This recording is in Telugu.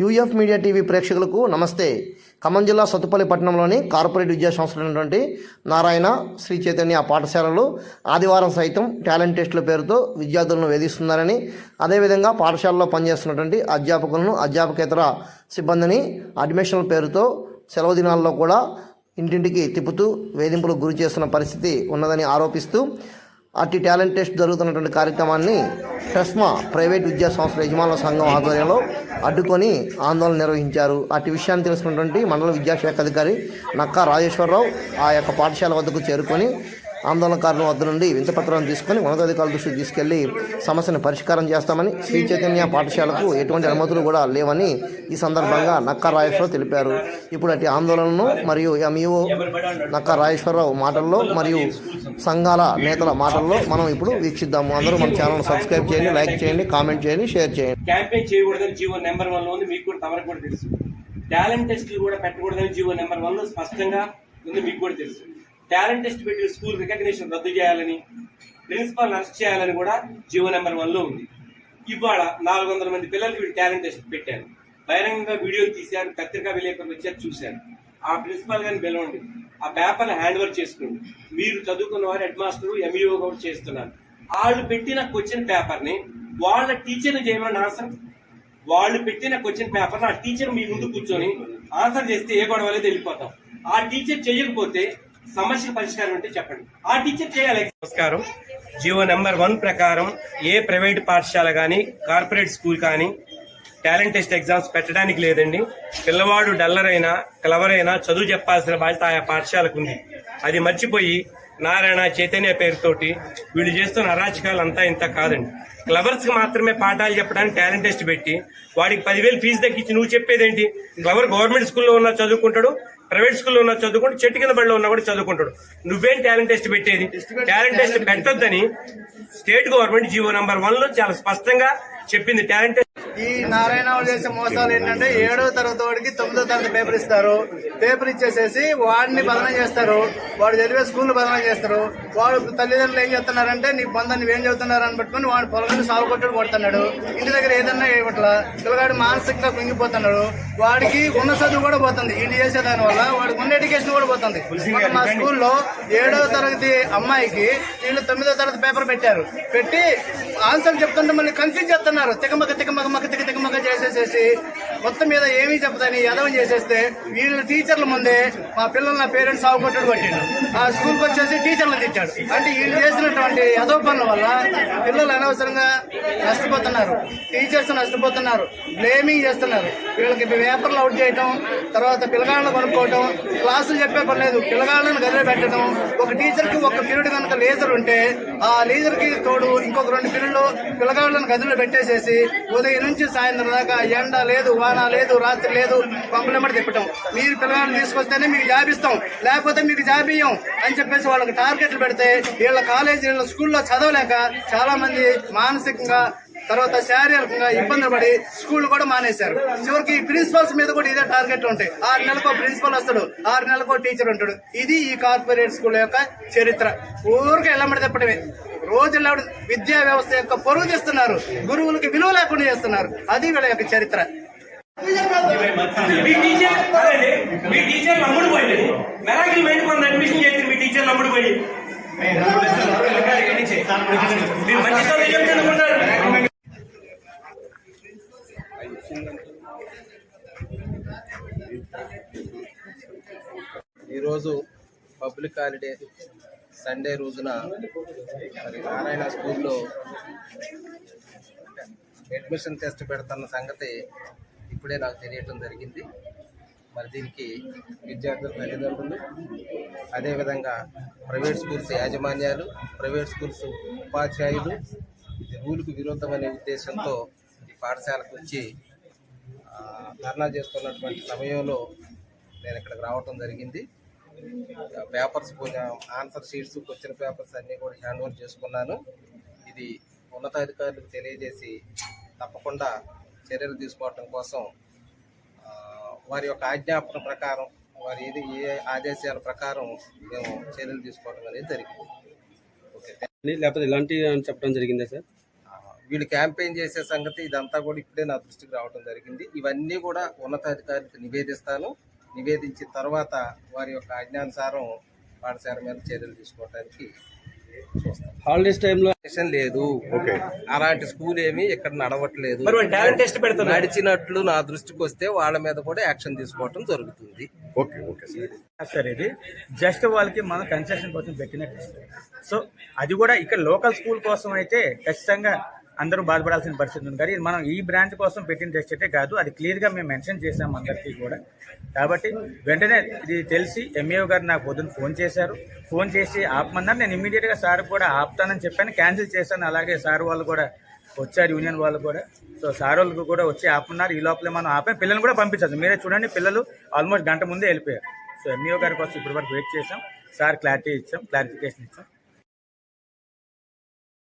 యూఎఫ్ మీడియా టీవీ ప్రేక్షకులకు నమస్తే. ఖమ్మం జిల్లా సత్తుపల్లి పట్టణంలోని కార్పొరేట్ విద్యా సంస్థలైనటువంటి నారాయణ శ్రీ చైతన్య పాఠశాలలు ఆదివారం సైతం టాలెంట్ టెస్టుల పేరుతో విద్యార్థులను వేధిస్తున్నారని అదేవిధంగా పాఠశాలలో పనిచేస్తున్నటువంటి అధ్యాపకులను అధ్యాపకేతర సిబ్బందిని అడ్మిషన్ల పేరుతో సెలవు దినాల్లో కూడా ఇంటింటికి తిప్పుతూ వేధింపులకు గురి చేస్తున్న పరిస్థితి ఉన్నదని ఆరోపిస్తూ అట్టి టాలెంట్ టెస్ట్ జరుగుతున్నటువంటి కార్యక్రమాన్ని టెస్మా ప్రైవేట్ విద్యా సంస్థల యజమానుల సంఘం ఆధ్వర్యంలో అడ్డుకొని ఆందోళన నిర్వహించారు. అట్టి విషయాన్ని తెలుసుకున్నటువంటి మండల విద్యాశాఖ అధికారి నక్కా రాజేశ్వరరావు ఆ యొక్క పాఠశాల వద్దకు చేరుకొని ఆందోళనకారుల వద్ద నుండి వింతపత్రాలను తీసుకొని ఉన్నతాధికారుల దృష్టికి తీసుకెళ్ళి సమస్యను పరిష్కారం చేస్తామని శ్రీ చైతన్య పాఠశాలకు ఎటువంటి అనుమతులు కూడా లేవని ఈ సందర్భంగా నక్కా రాజేశ్వరరావు తెలిపారు. ఇప్పుడు అటు ఆందోళనను మరియు ఎంఈఓ నక్కా రాజేశ్వరరావు మాటల్లో మరియు సంఘాల నేతల మాటల్లో మనం ఇప్పుడు వీక్షిద్దాము. అందరూ మన ఛానల్ సబ్స్క్రైబ్ చేయండి లైక్ చేయండి కామెంట్ చేయండి షేర్ చేయండి. క్యాంపెయిన్ చేయకూడదని జీవో నెంబర్ వన్లో ఉంది. మీకు కూడా తమరికి కూడా తెలుసు. టాలెంట్ టెస్ట్లు కూడా పెట్టకూడదని జీవో నెంబర్ వన్లో స్పష్టంగా ఉంది. మీకు కూడా తెలుసు. టాలెంట్ టెస్ట్ పెట్టిన స్కూల్ రికగ్నిషన్ రద్దు చేయాలని ప్రిన్సిపాల్ అరెస్ట్ చేయాలని కూడా జీవో నెంబర్ వన్లో ఉంది. ఇవాళ నాలుగు వందల మంది పిల్లలకి వీళ్ళు టాలెంట్ టెస్ట్ పెట్టాను బహిరంగంగా వీడియో తీశాను పత్రికా విలేకరులు వచ్చారు చూశాను ఆ ప్రిన్సిపాల్ గారిని పిలవండి. ఆ పేపర్ హ్యాండ్ ఓవర్ చేసుకోండి. మీరు చదువుకున్న వారు హెడ్ మాస్టర్ ఎంఈఓ కూడా చేస్తున్నారు. వాళ్ళు పెట్టిన క్వశ్చన్ పేపర్ని వాళ్ళ టీచర్ని చేయమని ఆన్సర్ వాళ్ళు పెట్టిన క్వశ్చన్ పేపర్ ఆ టీచర్ మీ ముందు కూర్చొని ఆన్సర్ చేస్తే ఏ గొడవలేదు వెళ్ళిపోతాం. ఆ టీచర్ చేయకపోతే సమస్య పరిష్కారం అంటే చెప్పండి. ఆ టీచర్ చేయాలి. నమస్కారం. జియో నెంబర్ వన్ ప్రకారం ఏ ప్రైవేట్ పాఠశాల కానీ కార్పొరేట్ స్కూల్ కానీ టాలెంట్ టెస్ట్ ఎగ్జామ్స్ పెట్టడానికి లేదండి. పిల్లవాడు డల్లర్ అయినా క్లవర్ అయినా చదువు చెప్పాల్సిన బాధ్యత ఆయా పాఠశాలకు ఉంది. అది మర్చిపోయి నారాయణ చైతన్య పేరుతోటి వీళ్ళు చేస్తున్న అరాచకాలు అంతా ఇంత కాదండి. క్లవర్స్కి మాత్రమే పాఠాలు చెప్పడానికి టాలెంట్ టెస్ట్ పెట్టి వాడికి పదివేలు ఫీజు తగ్గించి నువ్వు చెప్పేదేంటి? క్లవర్ గవర్నమెంట్ స్కూల్లో ఉన్న చదువుకుంటాడు ప్రైవేట్ స్కూల్లో ఉన్న చదువుకుంటూ చెట్టు కింద బడిలో ఉన్నా కూడా చదువుకుంటాడు. నువ్వేం టాలెంట్ టెస్ట్ పెట్టేది? టాలెంట్ టెస్ట్ పెట్టొద్దని స్టేట్ గవర్నమెంట్ జీవో నంబర్ వన్లో చాలా స్పష్టంగా చెప్పింది. టాలెంట్ టెస్ట్ ఈ నారాయణ చేసే మోసాలు ఏంటంటే ఏడో తరగతి వాడికి తొమ్మిదో తరగతి పేపర్ ఇస్తారు. పేపర్ ఇచ్చేసేసి వాడిని బదనం చేస్తారు. వాడు చదివే స్కూల్ బదనం చేస్తారు. వాడు తల్లిదండ్రులు ఏం చేస్తున్నారంటే నీ బంధం నువ్వేం చదువుతున్నారు అని పెట్టుకుని వాడు పొలం సాగు కొట్టుడు కొడుతున్నాడు. ఇంటి దగ్గర ఏదన్నా ఇవ్వట్లా పిల్లగాడు మానసికంగా కుంగిపోతున్నాడు. వాడికి ఉన్న చదువు కూడా పోతుంది. ఇది చేసే దాని వల్ల వాడికి ఉన్న ఎడ్యుకేషన్ కూడా పోతుంది. మా స్కూల్లో ఏడో తరగతి అమ్మాయికి వీళ్ళు తొమ్మిదో తరగతి పేపర్ పెట్టారు. పెట్టి ఆన్సర్ చెప్తుంటే మళ్ళీ కన్ఫ్యూజ్ చేస్తున్నారు. తికమక తికమక మక తిక తికమక చేసేసేసి మొత్తం మీద ఏమీ చెప్తాని యదవం చేసేస్తే వీళ్ళ టీచర్ల ముందే మా పిల్లలు నా పేరెంట్స్ సాగు పట్టిండు కొట్టిండు. ఆ స్కూల్కి వచ్చేసి టీచర్లను తిట్టాడు. అంటే వీళ్ళు చేసినటువంటి యదవ పనుల వల్ల పిల్లలు అనవసరంగా నష్టపోతున్నారు. టీచర్స్ నష్టపోతున్నారు. బ్లేమింగ్ చేస్తున్నారు. వీళ్ళకి పేపర్లు అవుట్ చేయటం తర్వాత పిల్లగాళ్ళను కొనుక్కోవటం క్లాసులు చెప్పే పని లేదు. పిల్లగాళ్ళను గదిలో పెట్టడం ఒక టీచర్కి ఒక పీరియడ్ కనుక లేజర్ ఉంటే ఆ లేజర్కి తోడు ఇంకొక రెండు పిల్లలు పిల్లగాళ్ళను గదిలో పెట్టేసేసి ఉదయం నుంచి సాయంత్రం దాకా ఎండ లేదు వాన లేదు రాత్రి లేదు పంపలేమని తిప్పటం. మీరు పిల్లగాళ్ళని తీసుకొస్తేనే మీకు జాబ్ ఇస్తాం. లేకపోతే మీకు జాబ్ ఇయ్యం అని చెప్పేసి వాళ్ళకి టార్గెట్లు పెడితే వీళ్ళ కాలేజీ వీళ్ళ స్కూల్లో చదవలేక చాలా మంది మానసికంగా తర్వాత శారీరకంగా ఇబ్బందులు పడి స్కూల్ కూడా మానేశారు చివరికి ప్రిన్సిపల్స్ మీద కూడా ఇదే టార్గెట్ ఉంటాయి ఆరు నెలలకు ప్రిన్సిపల్ వస్తాడు ఆరు నెలలకు టీచర్ ఉంటాడు ఇది ఈ కార్పొరేట్ స్కూల్ యొక్క చరిత్ర ఊరికి ఎల్లమడి తిప్పడమే రోజు విద్యా వ్యవస్థ యొక్క పొరుగు తీస్తున్నారు గురువులకి విలువ లేకుండా చేస్తున్నారు అది వీళ్ళ యొక్క చరిత్ర మీ టీచర్ అదే మీ టీచర్ అమ్ముడు పోయింది మెరాకిల్ మైండ్ కొంత అడ్మిషన్ చేసి మీ టీచర్ అమ్ముడు పోయి మీరు మంచి చదువు ఈరోజు పబ్లిక్ హాలిడే సండే రోజున మరి నారాయణ స్కూల్లో అడ్మిషన్ టెస్ట్ పెడుతున్న సంగతి ఇప్పుడే నాకు తెలియటం జరిగింది. మరి దీనికి విద్యార్థుల తల్లిదండ్రులు అదేవిధంగా ప్రైవేట్ స్కూల్స్ యాజమాన్యాలు ప్రైవేట్ స్కూల్స్ ఉపాధ్యాయులు ఇది రూల్కు విరుద్ధమనే ఉద్దేశంతో ఈ పాఠశాలకు వచ్చి ధర్నా చేస్తున్నటువంటి సమయంలో నేను ఇక్కడికి రావటం జరిగింది. Papers answer sheets question papers అన్నీ కూడా హ్యాండ్ ఓవర్ చేసుకున్నాను. ఇది ఉన్నతాధికారులకు తెలియజేసి తప్పకుండా చర్యలు తీసుకోవటం కోసం వారి యొక్క ఆజ్ఞాపన ప్రకారం వారి ఏది ఏ ఆదేశాల ప్రకారం మేము చర్యలు తీసుకోవడం అనేది జరిగింది. ఓకే లేకపోతే ఇలాంటి అని చెప్పడం జరిగిందా సార్? వీళ్ళు క్యాంపెయిన్ చేసే సంగతి ఇదంతా కూడా ఇప్పుడే నా దృష్టికి రావడం జరిగింది. ఇవన్నీ కూడా ఉన్నతాధికారికి నివేదిస్తాను. నివేదించిన తర్వాత వారి యొక్క ఆజ్ఞానుసారం పాఠశాల మీద చర్యలు తీసుకోవడానికి హాలిడేస్ టైంలో లేదు. అలాంటి స్కూల్ ఏమి ఇక్కడ నడవట్లేదు. మరి వాళ్ళు టాలెంట్ టెస్ట్ పెడుతున్నారు నడిచినట్లు నా దృష్టికి వస్తే వాళ్ళ మీద కూడా యాక్షన్ తీసుకోవడం జరుగుతుంది. సార్. ఇది జస్ట్ వాళ్ళకి మనం కన్సెషన్ కోసం పెట్టిన టెస్ట్ సో అది కూడా ఇక్కడ లోకల్ స్కూల్ కోసం అయితే ఖచ్చితంగా అందరూ బాధపడాల్సిన పరిస్థితి ఉంది. కానీ మనం ఈ బ్రాంచ్ కోసం పెట్టిన టెస్ట్ అయితే కాదు అది క్లియర్గా మేము మెన్షన్ చేసాం అందరికీ కూడా. కాబట్టి వెంటనే ఇది తెలిసి ఎంఏఓ గారు నాకు పొద్దున్న ఫోన్ చేశారు. ఫోన్ చేసి ఆపమన్నారు. నేను ఇమీడియట్గా సార్ కూడా ఆపుతానని చెప్పాను. క్యాన్సిల్ చేశాను. అలాగే సార్ వాళ్ళు కూడా వచ్చారు యూనియన్ వాళ్ళు కూడా. సో సార్ వాళ్ళు కూడా వచ్చి ఆపున్నారు ఈ లోపలే మనం ఆపాం. పిల్లల్ని కూడా పంపించచ్చు మీరే చూడండి పిల్లలు ఆల్మోస్ట్ గంట ముందే వెళ్ళిపోయారు. సో ఎంఈఓ గారి కోసం ఇప్పటి వరకు వెయిట్ చేసాం సార్ క్లారిటీ ఇచ్చాం క్లారిఫికేషన్ ఇచ్చాం.